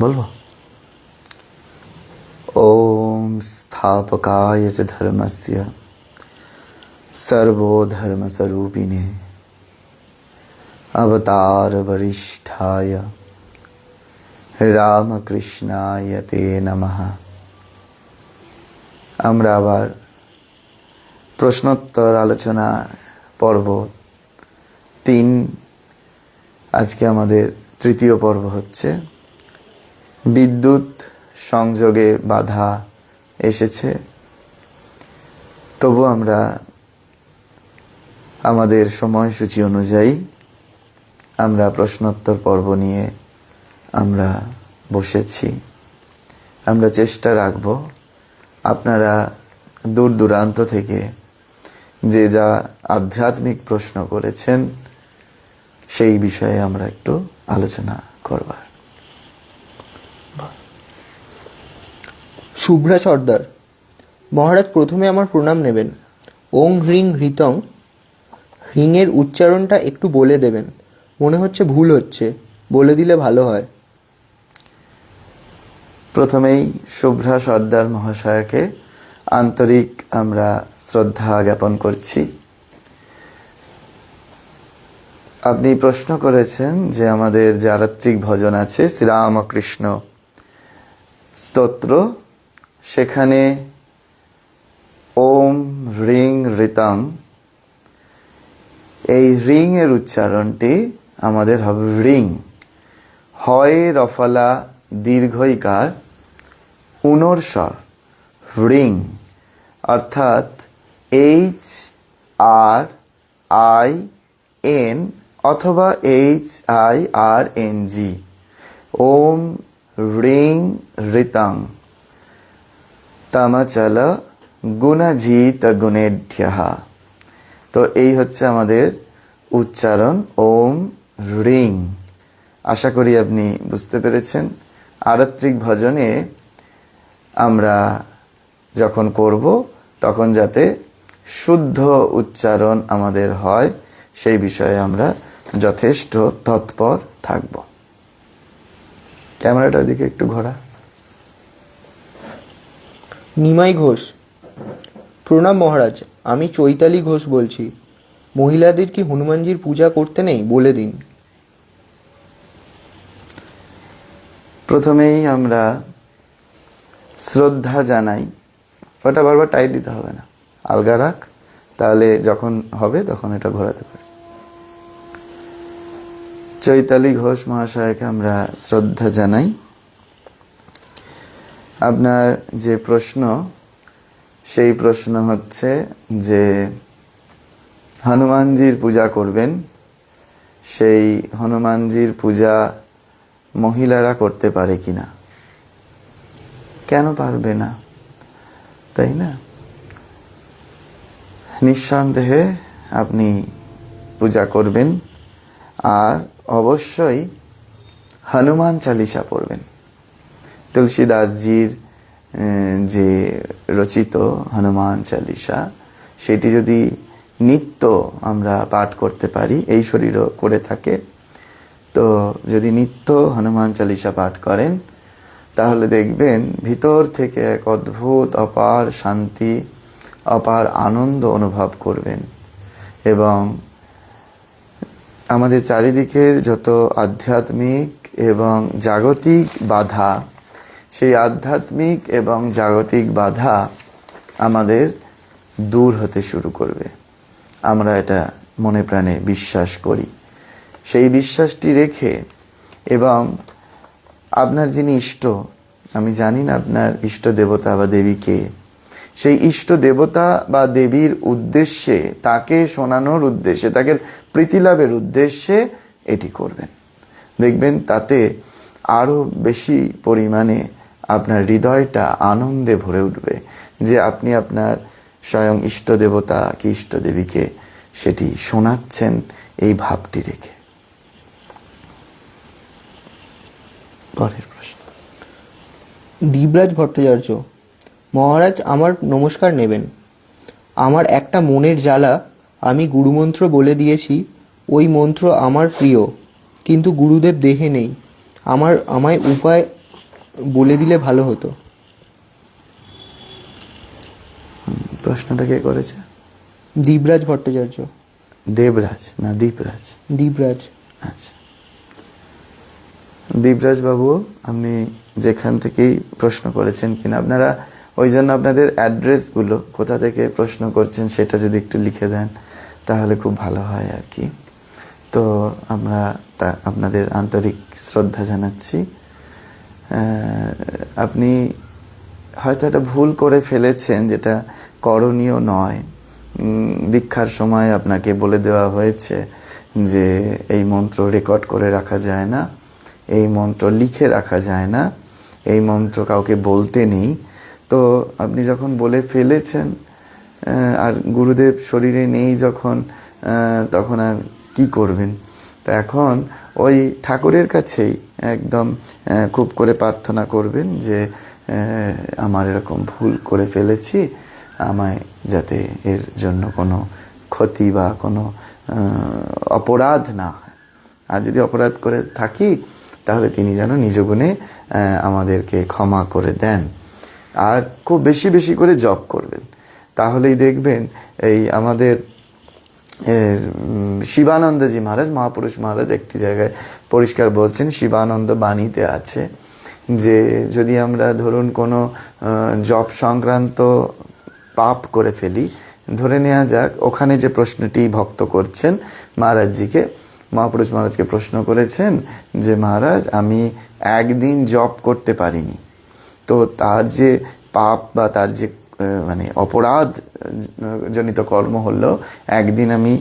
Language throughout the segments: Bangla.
বলব? ওম স্থাপকায় চ ধর্মস্য সর্বধর্মস্বরূপিণে অবতার বরিষ্ঠায় রামকৃষ্ণায় তে নমঃ। আমরা আবার প্রশ্নোত্তর আলোচনা পর্ব তিন, আজকে আমাদের তৃতীয় পর্ব হচ্ছে বিদ্যুৎ সংযোগে বাধা এসেছে। তবু আমরা আমাদের সময়সূচি অনুযায়ী আমরা প্রশ্নোত্তর পর্ব নিয়ে আমরা বসেছি। আমরা চেষ্টা রাখব আপনারা দূর দূরান্ত থেকে যে যা আধ্যাত্মিক প্রশ্ন করেছেন, সেই বিষয়ে আমরা একটু আলোচনা করবার। শুভ্রা সর্দার, মহারাজ প্রথমে আমার প্রণাম নেবেন। ওং হ্রিং হৃতং, হ্রিংয়ের উচ্চারণটা একটু বলে দেবেন। মনে হচ্ছে ভুল হচ্ছে, বলে দিলে ভালো হয়। প্রথমেই শুভ্রা সর্দার মহাশয়কে আন্তরিক আমরা শ্রদ্ধা জ্ঞাপন করছি। আপনি প্রশ্ন করেছেন যে আমাদের যে আরাত্রিক ভজন আছে, শ্রীরামকৃষ্ণ স্তোত্র সেখানে ওম রিং ঋতং এই রিং এর উচ্চারণটি আমাদের হবে রিং হয় রফলা দীর্ঘইকার উনর স্বর রিং অর্থাৎ এইচ আর আই এন অথবা H I R N G. ওম রিং ঋতং তামাচল গুণজিত গুণেঢ্য। তো এই হচ্ছে আমাদের উচ্চারণ, ওম রিং। আশা করি আপনি বুঝতে পেরেছেন। আরাত্রিক ভজনে আমরা যখন করব, তখন যাতে শুদ্ধ উচ্চারণ আমাদের হয়, সেই বিষয়ে আমরা যথেষ্ট তৎপর থাকব। ক্যামেরাটার দিকে একটু ঘোরা। নিমাই ঘোষ। প্রণাম মহারাজ, আমি চৈতালি ঘোষ বলছি। মহিলাদের কি হনুমানজির পূজা করতে নেই? বলে দিন। প্রথমেই আমরা শ্রদ্ধা জানাই। ওটা বারবার টাইট দিতে হবে না। আলগা রাখ, তাহলে যখন হবে তখন এটা ঘোরাতে পারি। চৈতালি ঘোষ মহাশয়কে আমরা শ্রদ্ধা জানাই। আপনার যে প্রশ্ন, সেই প্রশ্ন হচ্ছে যে হনুমানজির পূজা করবেন, সেই হনুমানজির পূজা মহিলারা করতে পারে কি না কেন পারবে না? তাই না? নিঃসন্দেহে আপনি পূজা করবেন, আর অবশ্যই হনুমান চালিসা পড়বেন। তুলসীদাসজির আহ, যে রচিত হনুমান চালিসা সেটি যদি নিত্য আমরা পাঠ করতে পারি এই শরীরও করে থাকে। তো যদি নিত্য হনুমান চালিসা পাঠ করেন তাহলে দেখবেন ভিতর থেকে এক অদ্ভুত অপার শান্তি অপার আনন্দ অনুভব করবেন। এবং আমাদের চারিদিকের যত আধ্যাত্মিক এবং জাগতিক বাধা সেই আধ্যাত্মিক এবং জাগতিক বাধা আমাদের দূর হতে শুরু করবে। আমরা এটা মনে প্রাণে বিশ্বাস করি। সেই বিশ্বাসটি রেখে এবং আপনার যিনি ইষ্ট, আমি জানি না আপনার ইষ্ট দেবতা বা দেবীকে সেই ইষ্ট দেবতা বা দেবীর উদ্দেশ্যে, তাকে শোনানোর উদ্দেশ্যে, তাকে প্রীতিলাভের উদ্দেশ্যে এটি করবেন। দেখবেন তাতে আরও বেশি পরিমাণে আপনার হৃদয়টা আনন্দে ভরে উঠবে যে আপনি আপনার স্বয়ং ইষ্ট দেবতা কি ইষ্ট দেবীকে সেটি শোনাচ্ছেন এই ভাবটি রেখে। পরের প্রশ্ন। দ্বীপরাজ ভট্টাচার্য, মহারাজ আমার নমস্কার নেবেন। আমার একটা মনের জ্বালা, আমি গুরুমন্ত্র বলে দিয়েছি, ওই মন্ত্র আমার প্রিয়, কিন্তু গুরুদেব দেহে নেই। আমার, আমায় উপায় বলে দিলে ভালো হতো। প্রশ্নটা কে করেছে? দীপরাজ ভট্টাচার্য। দেবরাজ না দীপরাজ। দীপরাজ। আচ্ছা। দীপরাজ বাবু আপনি যেখান থেকেই প্রশ্ন করেছেন কিনা আপনারা ওই জন্য আপনাদের অ্যাড্রেসগুলো কোথা থেকে প্রশ্ন করছেন সেটা যদি একটু লিখে দেন তাহলে খুব ভালো হয় আর কি। তো আমরা তা আপনাদের আন্তরিক শ্রদ্ধা জানাচ্ছি। আপনি হয়তো একটা ভুল করে ফেলেছেন যেটা করণীয় নয়। দীক্ষার সময় আপনাকে বলে দেওয়া হয়েছে যে এই মন্ত্র রেকর্ড করে রাখা যায় না, এই মন্ত্র লিখে রাখা যায় না, এই মন্ত্র কাউকে বলতে নেই। তো আপনি যখন বলে ফেলেছেন আর গুরুদেব শরীরে নেই যখন তখন আর কি করবেন? তা এখন ওই ঠাকুরের কাছেই একদম খুব করে প্রার্থনা করবেন যে আমার এরকম ভুল করে ফেলেছি, আমায় যাতে এর জন্য কোনো ক্ষতি বা কোনো অপরাধ না হয়। আর যদি অপরাধ করে থাকি, তাহলে তিনি যেন নিজ গুণে আমাদেরকে ক্ষমা করে দেন। আর খুব বেশি বেশি করে জব করবেন। তাহলেই দেখবেন এই আমাদের শিবানন্দজি মহারাজ, মহাপুরুষ মহারাজ একটি জায়গায় পরিষ্কার বলছেন, শিবানন্দ বাণীতে আছে যে যদি আমরা ধরুন কোনো জব সংক্রান্ত পাপ করে ফেলি, ধরে নেওয়া যাক, ওখানে যে প্রশ্নটি ভক্ত করছেন, মহারাজজিকে, মহাপুরুষ মহারাজকে প্রশ্ন করেছেন যে মহারাজ, আমি একদিন জপ করতে পারিনি। তো তার যে পাপ বা তার যে মানে অপরাধ জনিত কর্ম হলো, একদিন আমি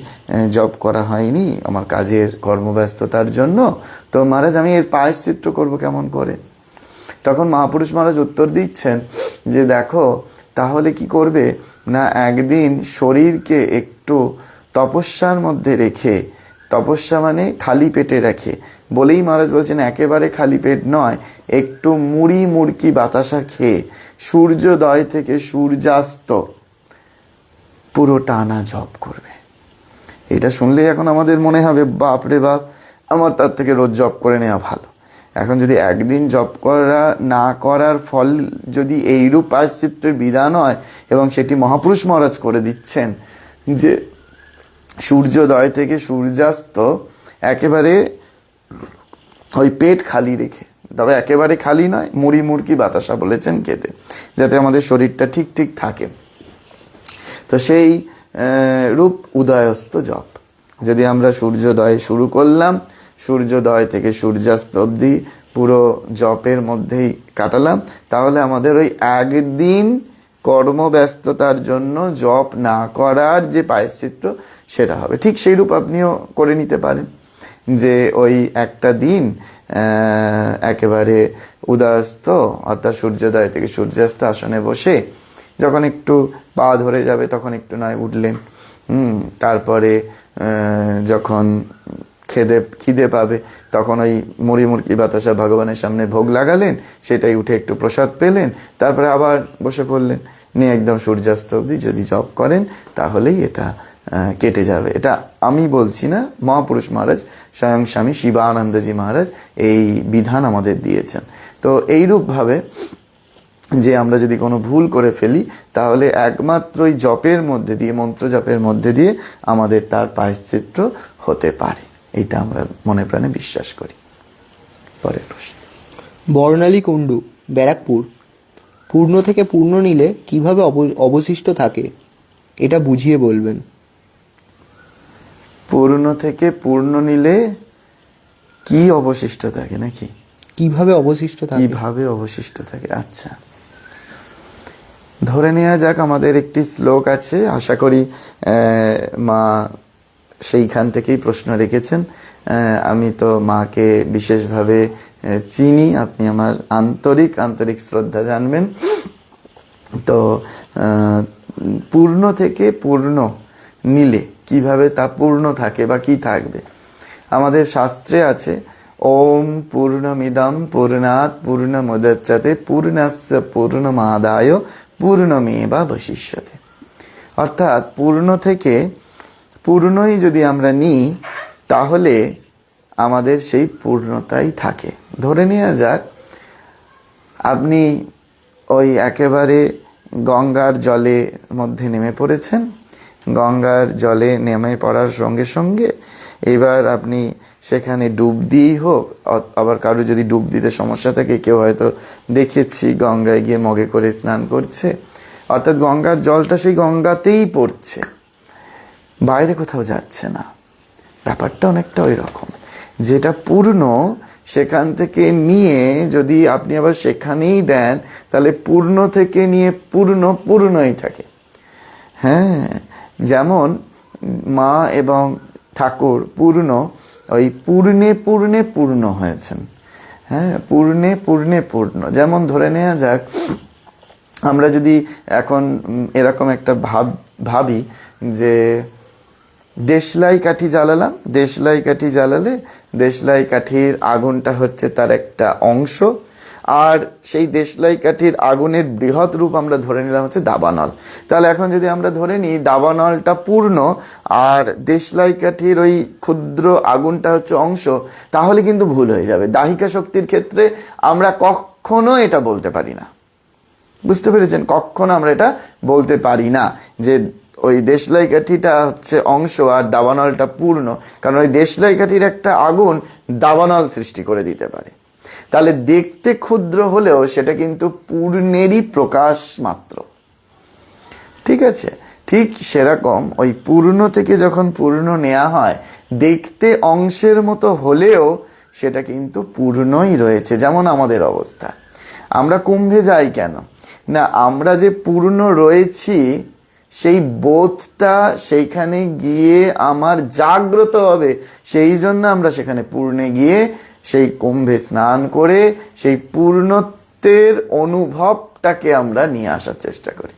জব করা হয়নি, আমার কাজের কর্মব্যস্ততার জন্য। তো মহারাজ, আমি এর পায়শ্চিত্র করব কেমন করে? তখন মহাপুরুষ মহারাজ উত্তর দিচ্ছেন যে, দেখো, তাহলে কি করবে? না, একদিন শরীরকে একটু তপস্যার মধ্যে রেখে, তপস্যা মানে খালি পেটে রেখে। বলেই মহারাজ বলছেন, একেবারে খালি পেট নয় একটু মুড়ি মুড়কি বাতাসা খেয়ে সূর্যোদয় থেকে সূর্যাস্ত পুরো টানা জপ করবে। এটা শুনলে এখন আমাদের মনে হবে, বাপ রে বাপ, আমার তার থেকে রোজ জব করে নেওয়া ভালো। এখন যদি একদিন জব করা, না করার ফল যদি এইরূপ পাশ্চিত্রের বিধান হয় এবং সেটি মহাপুরুষ মহারাজ করে দিচ্ছেন যে সূর্যোদয় থেকে সূর্যাস্ত একেবারে ওই পেট খালি রেখে তবে একেবারে খালি নয়, মুড়ি মুড়কি বাতাসা বলেছেন খেতে যাতে আমাদের শরীরটা ঠিক ঠিক থাকে। তো সেই রূপ উদয়স্ত জপ। যদি আমরা সূর্যোদয় শুরু করলাম, সূর্যোদয় থেকে সূর্যাস্ত অবধি পুরো জপের মধ্যেই কাটালাম, তাহলে আমাদের ওই একদিন কর্মব্যস্ততার জন্য জপ না করার যে পায়শ্চিত্র, সেটা হবে। ঠিক সেই রূপ আপনিও করে নিতে পারেন যে ওই একটা দিন একেবারে উদয়স্ত অর্থাৎ সূর্যোদয় থেকে সূর্যাস্ত আসনে বসে যখন একটু পা ধরে যাবে তখন একটু নয় উঠলেন হুম, তারপরে যখন খেদে, খিদে পাবে তখন ওই মুড়ি মুড়কি বাতাসা ভগবানের সামনে ভোগ লাগালেন, সেটাই উঠে একটু প্রসাদ পেলেন, তারপরে আবার বসে পড়লেন। নিয়ে একদম সূর্যাস্ত অবধি যদি জপ করেন, তাহলেই এটা কেটে যাবে। এটা আমি বলছি না, মহাপুরুষ মহারাজ, স্বয়ং স্বামী শিবানন্দজি মহারাজ এই বিধান আমাদের দিয়েছেন। তো এইরূপভাবে যে আমরা যদি কোনো ভুল করে ফেলি, তাহলে একমাত্র ওই জপের মধ্যে দিয়ে, মন্ত্র জপের মধ্যে দিয়ে আমাদের তার পায়শ্চিত্র হতে পারে। এটা আমরা মনে প্রাণে বিশ্বাস করি। পরের প্রশ্ন। বর্ণালী কুণ্ডু, ব্যারাকপুর। পূর্ণ থেকে পূর্ণ নিলে কীভাবে অব- অবশিষ্ট থাকে? এটা বুঝিয়ে বলবেন। পূর্ণ থেকে পূর্ণ নিলে কি অবশিষ্ট থাকে নাকি? কীভাবে অবশিষ্ট থাকে? কীভাবে অবশিষ্ট থাকে? আচ্ছা। ধরে নেওয়া যাক আমাদের একটি শ্লোক আছে আশা করি মা সেইখান থেকেই প্রশ্ন রেখেছেন। আমি তো মাকে বিশেষভাবে চিনি আপনি আমার আন্তরিক আন্তরিক শ্রদ্ধা জানবেন। তো পূর্ণ থেকে পূর্ণ নিলে কীভাবে তা পূর্ণ থাকে বা কি থাকবে। আমাদের শাস্ত্রে আছে, ওম পূর্ণমিদম পূর্ণাৎ পূর্ণমুদচ্যতে পূর্ণস্য পূর্ণমাদায় পূর্ণমেবা বশিষ্যতে। অর্থাৎ পূর্ণ থেকে পূর্ণই যদি আমরা নিই, তাহলে আমাদের সেই পূর্ণতাই থাকে। ধরে নেওয়া যাক, আপনি ওই একেবারে গঙ্গার জলে মধ্যে নেমে পড়েছেন গঙ্গার জলে নেমে পড়ার সঙ্গে সঙ্গে এবার আপনি সেখানে ডুব দিয়েই হোক আবার কারও যদি ডুব দিতে সমস্যা থাকে, কেউ হয়তো দেখেছি গঙ্গায় গিয়ে মগে করে স্নান করছে। অর্থাৎ গঙ্গার জলটা সেই গঙ্গাতেই পড়ছে। বাইরে কোথাও যাচ্ছে না। ব্যাপারটা অনেকটা ওই রকম। যেটা পূর্ণ, সেখান থেকে নিয়ে যদি আপনি আবার সেখানেই দেন, তাহলে পূর্ণ থেকে নিয়ে পূর্ণ, পূর্ণই থাকে। হ্যাঁ যেমন মা এবং ঠাকুর পূর্ণ, ওই পূর্ণে পূর্ণে পূর্ণ হয়েছেন। হ্যাঁ পূর্ণে পূর্ণে পূর্ণ। যেমন ধরে নেওয়া যাক, আমরা যদি এখন এরকম একটা ভাব, ভাবি যে দেশলাই কাঠি জ্বালালাম, দেশলাই কাঠি জ্বালালে দেশলাই কাঠির আগুনটা হচ্ছে তার একটা অংশ আর সেই দেশলাই কাঠির আগুনের বৃহৎ রূপ আমরা ধরে নিলাম হচ্ছে দাবানল। তাহলে এখন যদি আমরা ধরে নিই, দাবানলটা পূর্ণ আর দেশলাই কাঠির ওই ক্ষুদ্র আগুনটা হচ্ছে অংশ, তাহলে কিন্তু ভুল হয়ে যাবে। দাহিকা শক্তির ক্ষেত্রে আমরা কখনো এটা বলতে পারি না। বুঝতে পেরেছেন? কখনো আমরা এটা বলতে পারি না যে ওই দেশলাই কাঠিটা হচ্ছে অংশ আর দাবানলটা পূর্ণ, কারণ ওই দেশলাই কাঠির একটা আগুন দাবানল সৃষ্টি করে দিতে পারে। তাহলে দেখতে ক্ষুদ্র হলেও সেটা কিন্তু পূর্ণেরই প্রকাশ মাত্র। ঠিক আছে? ঠিক সেরকম ওই পূর্ণ থেকে যখন পূর্ণ নেওয়া হয়, দেখতে অংশের মতো হলেও সেটা কিন্তু পূর্ণই রয়েছে, যেমন আমাদের অবস্থা। আমরা কুম্ভে যাই কেন? না, আমরা যে পূর্ণ রয়েছি, সেই বোধটা সেইখানে গিয়ে আমার জাগ্রত হবে, সেই জন্য আমরা সেখানে পূর্ণে গিয়ে সেই কুম্ভে স্নান করে সেই পূর্ণত্বের অনুভবটাকে আমরা নিয়ে আসার চেষ্টা করি।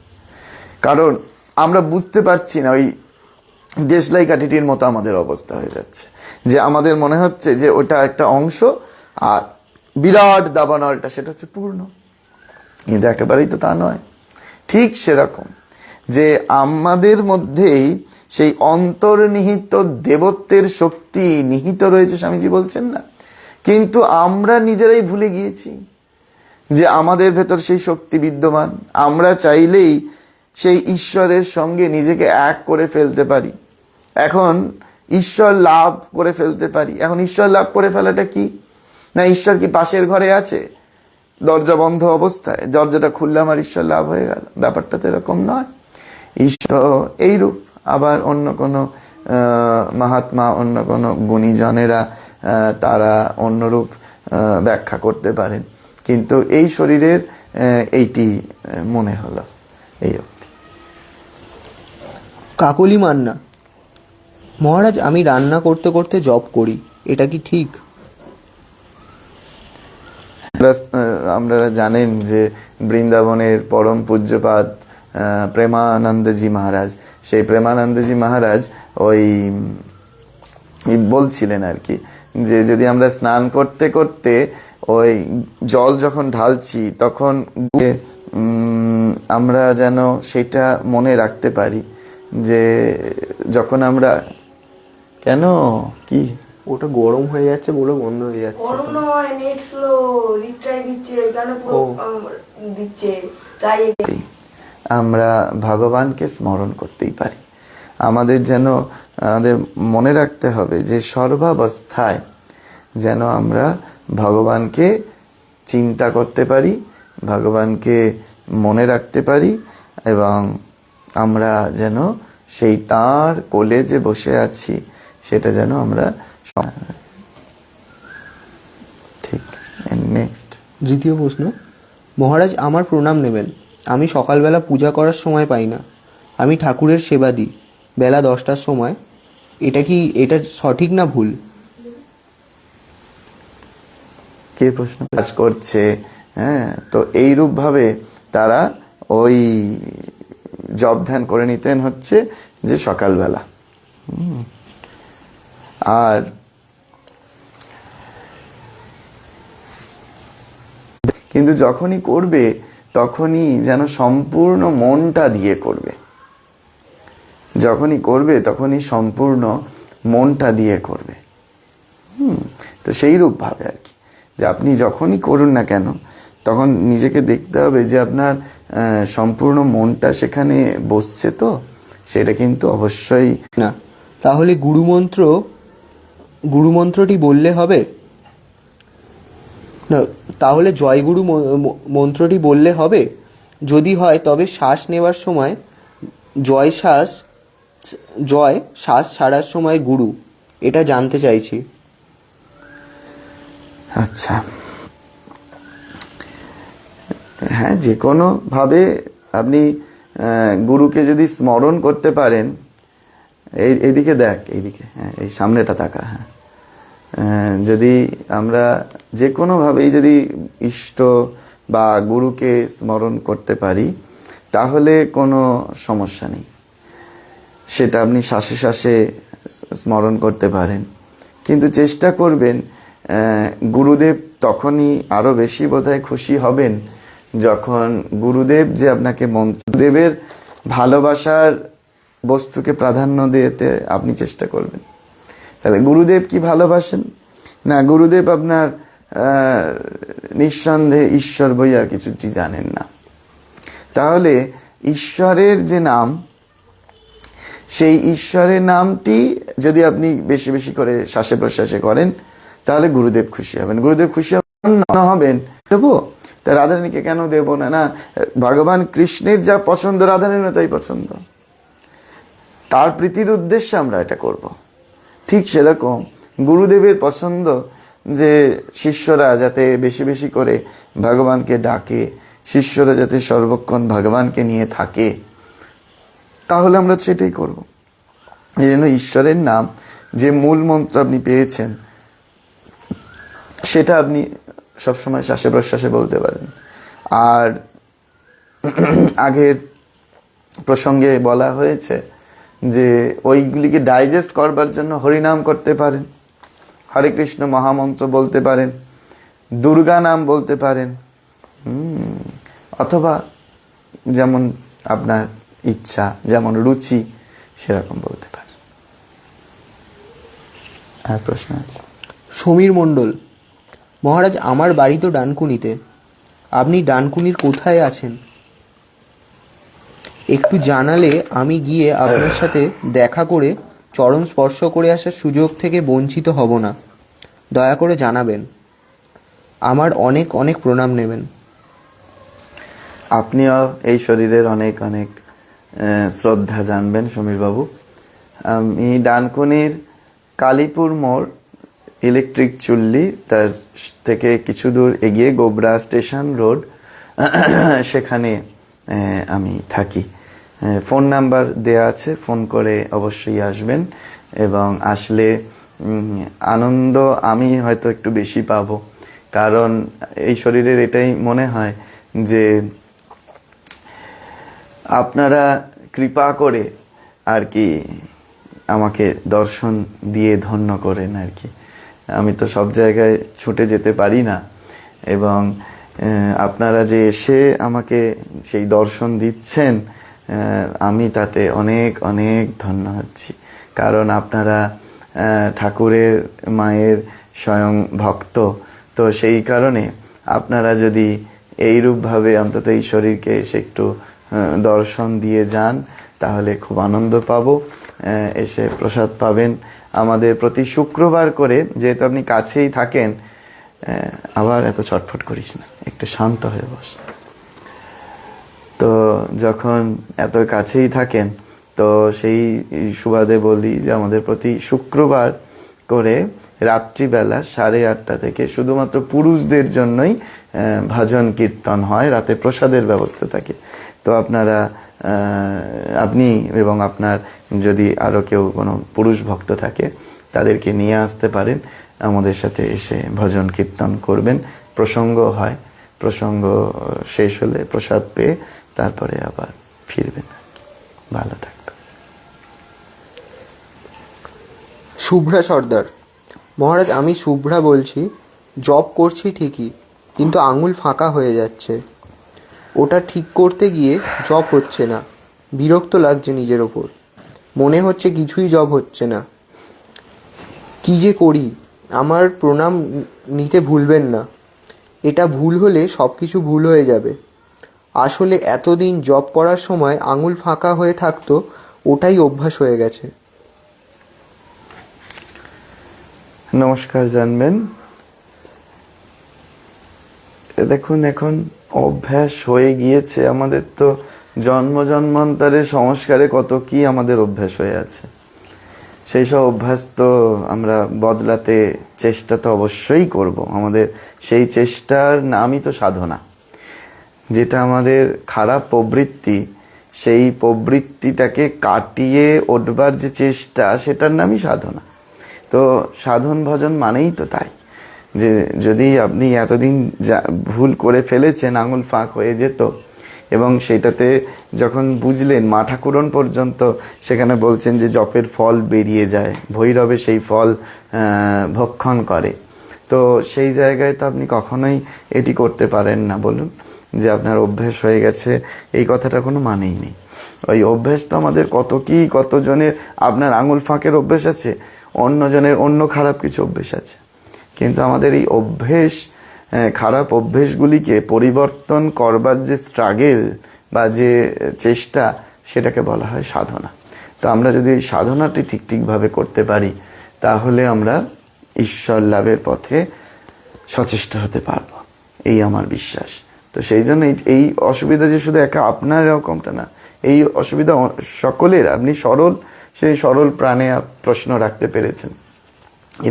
কারণ আমরা বুঝতে পারছি না, ওই দেশলাই কাঠিটির মতো আমাদের অবস্থা হয়ে যাচ্ছে। যে আমাদের মনে হচ্ছে যে ওটা একটা অংশ আর বিরাট দাবানলটা সেটা হচ্ছে পূর্ণ। কিন্তু একেবারেই তো তা নয়। ঠিক সেরকম যে আমাদের মধ্যেই সেই অন্তর্নিহিত দেবত্বের শক্তি নিহিত রয়েছে, স্বামীজি বলছেন না? কিন্তু আমরা নিজেরাই ভুলে গিয়েছি যে আমাদের ভেতর সেই শক্তি বিদ্যমান। আমরা চাইলেই সেই ঈশ্বরের সঙ্গে নিজেকে এক করে ফেলতে পারি। এখন ঈশ্বর লাভ করে ফেলতে পারি। এখন ঈশ্বর লাভ করে ফেলাটা কি? না, ঈশ্বর কি পাশের ঘরে আছে? দরজা বন্ধ অবস্থায়। দরজাটা খুললে আমার ঈশ্বর লাভ হয়ে গেল। ব্যাপারটা তো এরকম নয়। ঈশ্বর এইরূপ। আবার অন্য কোনো মহাত্মা, অন্য কোনো গুণীজনেরা তারা অন্যরূপ ব্যাখ্যা করতে পারেন কিন্তু এই শরীরের এইটি মনে হলো। এই অবধি। কাকলি মান্না মহারাজ আমি রান্না করতে করতে জব করি এটা কি ঠিক? আমরা আহ, জানেন যে বৃন্দাবনের পরম পূজ্যপাদ আহ, প্রেমানন্দজি মহারাজ। সেই প্রেমানন্দজি মহারাজ ওই বলছিলেন আর কি যে যদি আমরা স্নান করতে করতে ওই জল যখন ঢালছি তখন উম, আমরা যেন সেটা মনে রাখতে পারি যে যখন আমরা কেন? কি? ওটা গরম হয়ে যাচ্ছে বলে বন্ধ হয়ে যাচ্ছে। গরম নয় নেট স্লো রিট্রাই দিচ্ছে কেন। দিচ্ছে? ট্রাই আমরা ভগবানকে স্মরণ করতেই পারি। আমাদের যেন, আমাদের মনে রাখতে হবে যে সর্বাবস্থায় যেন আমরা ভগবানকে চিন্তা করতে পারি, ভগবানকে মনে রাখতে পারি এবং আমরা যেন সেই তার কোলে যে বসে আছি, সেটা যেন আমরা ঠিক নেক্সট দ্বিতীয় প্রশ্ন, মহারাজ আমার প্রণাম নেবেন। আমি সকালবেলা পূজা করার সময় পাই না। আমি ঠাকুরের সেবা দিই। বেলা দশটার সময়, এটা কি, এটা সঠিক না ভুল? কে প্রশ্ন কাজ করছে হ্যাঁ তো এইরূপ ভাবে তারা ওই জব ধ্যান করে নিতেন হচ্ছে যে সকালবেলা। আর কিন্তু যখনই করবে, তখনই যেন সম্পূর্ণ মনটা দিয়ে করবে। যখনই করবে, তখনই সম্পূর্ণ মনটা দিয়ে করবে। হুম, তো সেই রূপ ভাবে আর কি। যে আপনি যখনই করুন না কেন, তখন নিজেকে দেখতে হবে যে আপনার সম্পূর্ণ মনটা সেখানে বসছে তো, সেটা কিন্তু অবশ্যই না। তাহলে গুরুমন্ত্র, গুরুমন্ত্রটি বললে হবে? না, তাহলে জয়গুরু মন্ত্রটি বললে হবে? যদি হয়, তবে শ্বাস নেওয়ার সময়, জয় শ্বাস জয় শ্বাস ছাড়ার সময় গুরু, এটা জানতে চাইছি। আচ্ছা। হ্যাঁ যে কোনোভাবে আপনি গুরুকে যদি স্মরণ করতে পারেন, এই এইদিকে দেখ এইদিকে হ্যাঁ এই সামনেটা তাকা হ্যাঁ। যদি আমরা যে কোনোভাবেই যদি ইষ্ট বা গুরুকে স্মরণ করতে পারি, তাহলে কোনো সমস্যা নেই। সেটা আপনি শ্বাসে শ্বাসে স্মরণ করতে পারেন। কিন্তু চেষ্টা করবেন গুরুদেব তখনই আরও বেশি বোধহয় খুশি হবেন যখন গুরুদেব যে আপনাকে মন্ত্রদেবের ভালোবাসার বস্তুকে প্রাধান্য দিতে আপনি চেষ্টা করবেন। তাহলে গুরুদেব কি ভালোবাসেন? না, গুরুদেব আপনার নিঃসন্দেহে ঈশ্বর বই আর কিছুটি জানেন না। তাহলে ঈশ্বরের যে নাম সেই ঈশ্বরের নামটি যদি আপনি বেশি বেশি করে শ্বাসে প্রশ্বাসে করেন, তাহলে গুরুদেব খুশি হবেন। গুরুদেব খুশি হবেন দেবো তা রাধারানীকে কেন দেবো না? না, ভগবান কৃষ্ণের যা পছন্দ, রাধারানীরও তাই পছন্দ। তার প্রীতির উদ্দেশ্যে আমরা এটা করব। ঠিক সেরকম গুরুদেবের পছন্দ যে শিষ্যরা যাতে বেশি বেশি করে ভগবানকে ডাকে, শিষ্যরা যাতে সর্বক্ষণ ভগবানকে নিয়ে থাকে। তাহলে আমরা সেটাই করব। এই জন্য ঈশ্বরের নাম, যে মূল মন্ত্র আপনি পেয়েছেন, সেটা আপনি সবসময় শ্বাসে প্রশ্বাসে বলতে পারেন। আর আগের প্রসঙ্গে বলা হয়েছে যে ওইগুলিকে ডাইজেস্ট করবার জন্য হরিনাম করতে পারেন। হরে কৃষ্ণ মহামন্ত্র বলতে পারেন। দুর্গা নাম বলতে পারেন। অথবা যেমন আপনার ইচ্ছা যেমন রুচি সেরকম বলতে পারেন আর প্রশ্ন আছে? সমীর মণ্ডল মহারাজ আমার বাড়ি তো ডানকুনিতে। আপনি ডানকুনির কোথায় আছেন? একটু জানালে আমি গিয়ে আপনার সাথে দেখা করে চরম স্পর্শ করে আসার সুযোগ থেকে বঞ্চিত হব না। দয়া করে জানাবেন। আমার অনেক অনেক প্রণাম নেবেন। আপনিও এই শরীরের অনেক অনেক শ্রদ্ধা জানবেন সমীরবাবু। আমি ডানকুনির কালীপুর মোড়, ইলেকট্রিক চুল্লি, তার থেকে কিছু দূর এগিয়ে গোবরা স্টেশন রোড, সেখানে আমি থাকি। ফোন নাম্বার দেয়া আছে, ফোন করে অবশ্যই আসবেন এবং আসলে আনন্দ আমি হয়তো একটু বেশি পাবো। কারণ এই শরীরের এটাই মনে হয় যে আপনারা কৃপা করে আর কি আমাকে দর্শন দিয়ে ধন্য করেন আর কি। আমি তো সব জায়গায় ছুটে যেতে পারি না এবং আপনারা যে এসে আমাকে সেই দর্শন দিচ্ছেন আমি তাতে অনেক অনেক ধন্য হচ্ছি। কারণ আপনারা ঠাকুরের মায়ের স্বয়ং ভক্ত। তো সেই কারণে আপনারা যদি এইরূপভাবে অন্তত এই শরীরকে এসে একটু দর্শন দিয়ে যান, তাহলে খুব আনন্দ পাবো। এসে প্রসাদ পাবেন আমাদের প্রতি শুক্রবার করে। যেহেতু আপনি কাছেই থাকেন আবার এত ছটফট করিস না, একটু শান্ত হয়ে বস। তো যখন এত কাছেই থাকেন, তো সেই সুবাদে বলি যে আমাদের প্রতি শুক্রবার করে রাত্রিবেলা সাড়ে আটটা থেকে শুধুমাত্র পুরুষদের জন্যই ভজন কীর্তন হয়, রাতে প্রসাদের ব্যবস্থা থাকে। তো আপনারা আপনি এবং আপনার যদি আরও কেউ কোনো পুরুষ ভক্ত থাকে, তাদেরকে নিয়ে আসতে পারেন। আমাদের সাথে এসে ভজন কীর্তন করবেন। প্রসঙ্গ হয়, প্রসঙ্গ শেষ হলে প্রসাদ পেয়ে তারপরে আবার ফিরবেন। ভালো থাকবেন। শুভ্রা সর্দার, মহারাজ আমি শুভ্রা বলছি জব করছি ঠিকই, কিন্তু আঙুল ফাঁকা হয়ে যাচ্ছে। ওটা ঠিক করতে গিয়ে জব হচ্ছে না। বিরক্ত লাগছে নিজের ওপর। মনে হচ্ছে কিছুই জব হচ্ছে না। কি যে করি? আমার প্রণাম নিতে ভুলবেন না। এটা ভুল হলে সব কিছু ভুল হয়ে যাবে। আসলে এতদিন জব করার সময় আঙুল ফাঁকা হয়ে থাকতো, ওটাই অভ্যাস হয়ে গেছে। নমস্কার জানবেন। দেখুন, এখন অভ্যাস হয়ে গিয়েছে আমাদের তো জন্ম জন্মান্তরের সংস্কারে কত কি আমাদের অভ্যাস হয়ে আছে। সেই সব অভ্যাস তো আমরা বদলাতে চেষ্টা তো অবশ্যই করব। আমাদের সেই চেষ্টার নামই তো সাধনা। যেটা আমাদের খারাপ প্রবৃত্তি, সেই প্রবৃত্তিটাকে কাটিয়ে উঠবার যে চেষ্টা, সেটার নামই সাধনা। তো সাধন ভজন মানেই তো তাই। যে যদি আপনি এতদিন যা ভুল করে ফেলেছেন, আঙুল ফাঁক হয়ে যেত এবং সেটাতে যখন বুঝলেন মা ঠাকুরন পর্যন্ত, সেখানে বলছেন যে জপের ফল বেরিয়ে যায়, ভৈরবে সেই ফল ভক্ষণ করে। তো সেই জায়গায় তো আপনি কখনোই এটি করতে পারেন না। বলুন যে আপনার অভ্যেস হয়ে গেছে, এই কথাটা কোনো মানেই নেই। ওই অভ্যেস তো আমাদের কত কি কতজনের আপনার আঙুল ফাঁকের অভ্যেস আছে, অন্যজনের অন্য খারাপ কিছু অভ্যেস আছে। কিন্তু আমাদের এই অভ্যেস খারাপ অভ্যেসগুলিকে পরিবর্তন করবার যে স্ট্রাগেল বা যে চেষ্টা, সেটাকে বলা হয় সাধনা। তো আমরা যদি এই সাধনাটি ঠিক ঠিকভাবে করতে পারি, তাহলে আমরা ঈশ্বর লাভের পথে সচেষ্ট হতে পারব। এই আমার বিশ্বাস। তো সেই জন্য এই- অসুবিধা যে শুধু একা আপনার এরকমটা না, এই অসুবিধা সকলের, আপনি সরল, সেই সরল প্রাণে প্রশ্ন রাখতে পেরেছেন।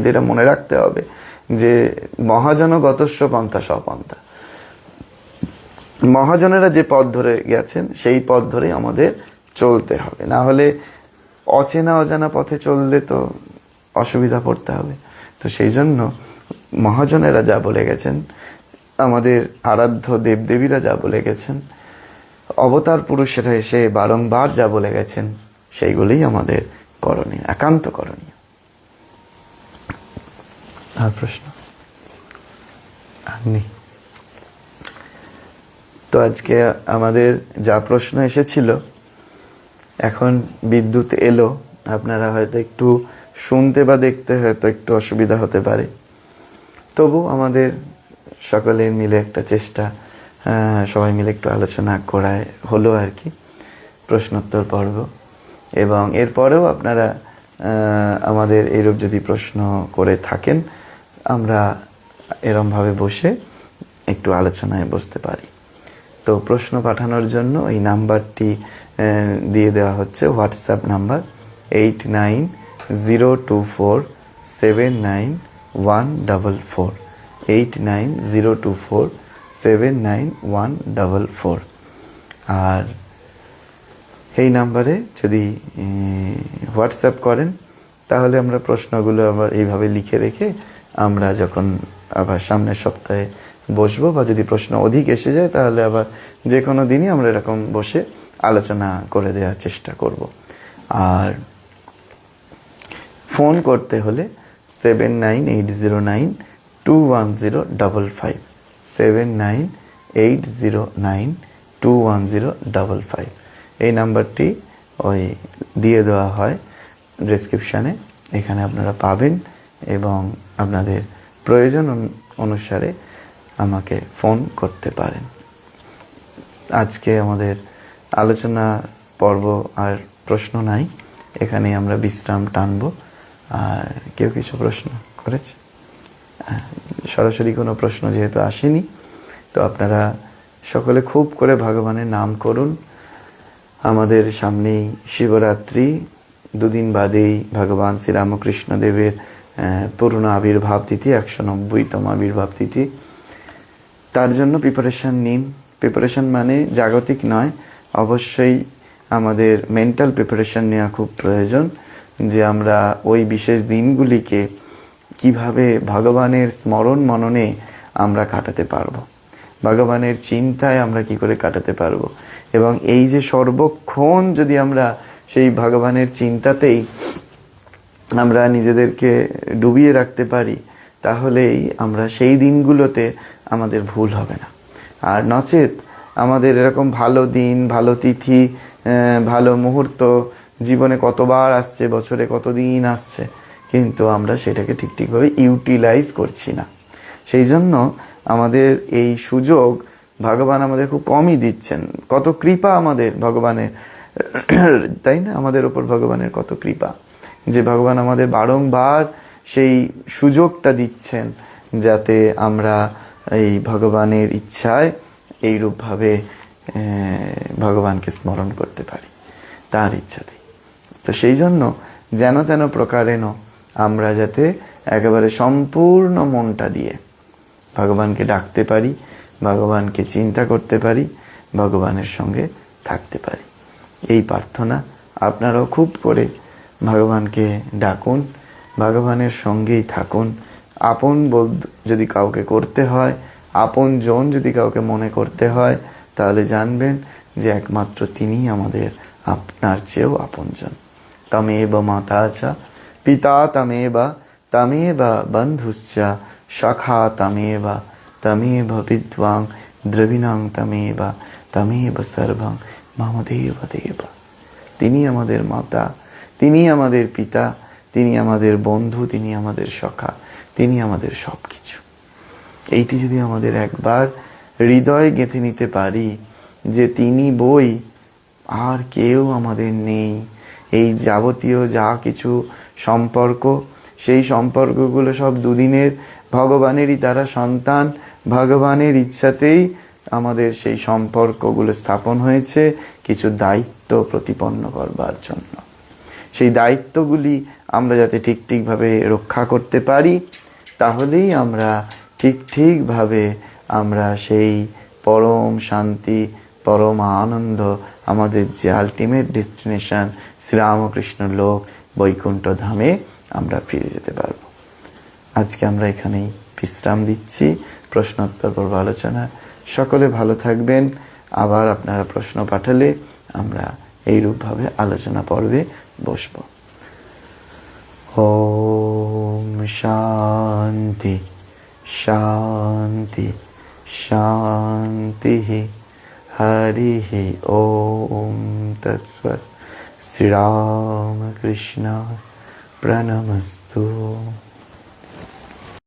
এটা মনে রাখতে হবে যে মহাজন মহাজনগতস্ব পন্থা স্বপন্থা। মহাজনেরা যে পথ ধরে গেছেন, সেই পথ ধরেই আমাদের চলতে হবে। না হলে অচেনা অজানা পথে চললে তো অসুবিধা পড়তে হবে। তো সেই জন্য মহাজনেরা যা বলে গেছেন, আমাদের আরাধ্য দেবদেবীরা যা বলে গেছেন, অবতার পুরুষেরা এসে বারংবার যা বলে গেছেন, সেইগুলোই আমাদের করণীয়, একান্ত করণীয়। আর প্রশ্ন। আর নেই তো আজকে আমাদের যা প্রশ্ন এসেছিল, এখন বিদ্যুৎ এলো, আপনারা হয়তো একটু শুনতে বা দেখতে হয়তো একটু অসুবিধা হতে পারে। তবু আমাদের সকলে মিলে একটা চেষ্টা সবাই মিলে একটু আলোচনা করায় হলো আর কি, প্রশ্নোত্তর পর্ব। এবং এরপরেও আপনারা আমাদের এইরূপ যদি প্রশ্ন করে থাকেন আমরা এরমভাবে বসে একটু আলোচনায় বসতে পারি। তো প্রশ্ন পাঠানোর জন্য এই নাম্বারটি দিয়ে দেওয়া হচ্ছে, WhatsApp number eight nine zero two four seven nine one double four. Eight nine zero two four seven nine one double four. আর এই নাম্বারে যদি হোয়াটসঅ্যাপ করেন, তাহলে আমরা প্রশ্নগুলো আবার এইভাবে লিখে রেখে আমরা যখন আবার সামনের সপ্তাহে বসবো বা যদি প্রশ্ন অধিক এসে যায়, তাহলে আবার যে কোনো দিনই আমরা এরকম বসে আলোচনা করে দেওয়ার চেষ্টা করব। আর ফোন করতে হলে seven nine eight zero nine two one zero double five seven nine eight zero nine two one zero double five এই নাম্বারটি ওই দিয়ে দেওয়া হয় ডেসক্রিপশানে এখানে আপনারা পাবেন এবং আপনাদের প্রয়োজন অনুসারে আমাকে ফোন করতে পারেন। আজকে আমাদের আলোচনা পর্ব আর প্রশ্ন নাই। এখানে আমরা বিশ্রাম টানব। আর কেউ কিছু প্রশ্ন করেছে? সরাসরি কোনো প্রশ্ন যেহেতু আসেনি, তো আপনারা সকলে খুব করে ভগবানের নাম করুন। আমাদের সামনেই শিবরাত্রি। দুদিন বাদেই ভগবান শ্রীরামকৃষ্ণ দেবের পূর্ণ আবির্ভাব তিথি, একশো নব্বইতম আবির্ভাব তিথি। তার জন্য প্রিপারেশন নিন। প্রিপারেশন মানে জাগতিক নয়, অবশ্যই আমাদের মেন্টাল প্রিপারেশন নেওয়া খুব প্রয়োজন যে আমরা ওই বিশেষ দিনগুলিকে কীভাবে ভগবানের স্মরণ মননে আমরা কাটাতে পারব। ভগবানের চিন্তায় আমরা কি করে কাটাতে পারব? এবং এই যে সর্বক্ষণ যদি আমরা সেই ভগবানের চিন্তাতেই আমরা নিজেদেরকে ডুবিয়ে রাখতে পারি, তাহলেই আমরা সেই দিনগুলোতে আমাদের ভুল হবে না। আর নচেত আমাদের এরকম ভালো দিন, ভালো তিথি ভালো মুহূর্ত, জীবনে কতবার আসছে, বছরে কতদিন আসছে, কিন্তু আমরা সেটাকে ঠিক ঠিকভাবে ইউটিলাইজ করছি না। সেই জন্য আমাদের এই সুযোগ ভগবান আমাদের খুব কমই দিচ্ছেন। কত কৃপা আমাদের ভগবানের, তাই না? আমাদের ওপর ভগবানের কত কৃপা। যে ভগবান আমাদের বারংবার সেই সুযোগটা দিচ্ছেন যাতে আমরা এই ভগবানের ইচ্ছায় এইরূপভাবে ভগবানকে স্মরণ করতে পারি, তার ইচ্ছাতেই তো সেই জন্য যেন তেন প্রকারেণ আমরা যাতে একেবারে সম্পূর্ণ মনটা দিয়ে ভগবানকে ডাকতে পারি, ভগবানকে চিন্তা করতে পারি, ভগবানের সঙ্গে থাকতে পারি। এই প্রার্থনা আপনারাও খুব করে ভগবানকে ডাকুন, ভগবানের সঙ্গেই থাকুন। আপন বোধ যদি কাউকে করতে হয়, আপন জন যদি কাউকে মনে করতে হয়, তাহলে জানবেন যে একমাত্র তিনিই আমাদের আপনার চেয়েও আপনজন। তমেব মাতা চ, পিতা তমেব তমেব বন্ধুশ্চ সখা তমেব তমেব বিদ্বাং, দ্রবিণাং তমেব তমেব সর্বং মম দেব। দেব তিনি আমাদের মাতা। তিনি আমাদের পিতা, তিনি আমাদের বন্ধু, তিনি আমাদের সখা, তিনি আমাদের সব কিছু এইটি যদি আমাদের একবার হৃদয়ে গেঁথে নিতে পারি যে তিনি বই, আর কেউ আমাদের নেই। এই যাবতীয় যা কিছু সম্পর্ক, সেই সম্পর্কগুলো সব দুদিনের ভগবানেরই, তারা সন্তান ভগবানের ইচ্ছাতেই আমাদের সেই সম্পর্কগুলো স্থাপন হয়েছে, কিছু দায়িত্ব প্রতিপন্ন করবার জন্য। সেই দায়িত্বগুলি আমরা যাতে ঠিক ঠিকভাবে রক্ষা করতে পারি, তাহলেই আমরা ঠিক ঠিকভাবে আমরা সেই পরম শান্তি, পরম আনন্দ, আমাদের যে আলটিমেট ডেস্টিনেশন শ্রীরামকৃষ্ণ লোক বৈকুণ্ঠ ধামে আমরা ফিরে যেতে পারব। আজকে আমরা এখানেই বিশ্রাম দিচ্ছি। প্রশ্নোত্তর পর্ব আলোচনা। সকলে ভালো থাকবেন। আবার আপনারা প্রশ্ন পাঠালে আমরা এইরূপভাবে আলোচনা পর্বে বসবো ওম শান্তি শান্তি শান্তি হরি ওম তৎসৎ শ্রীরামকৃষ্ণ প্রণমস্তু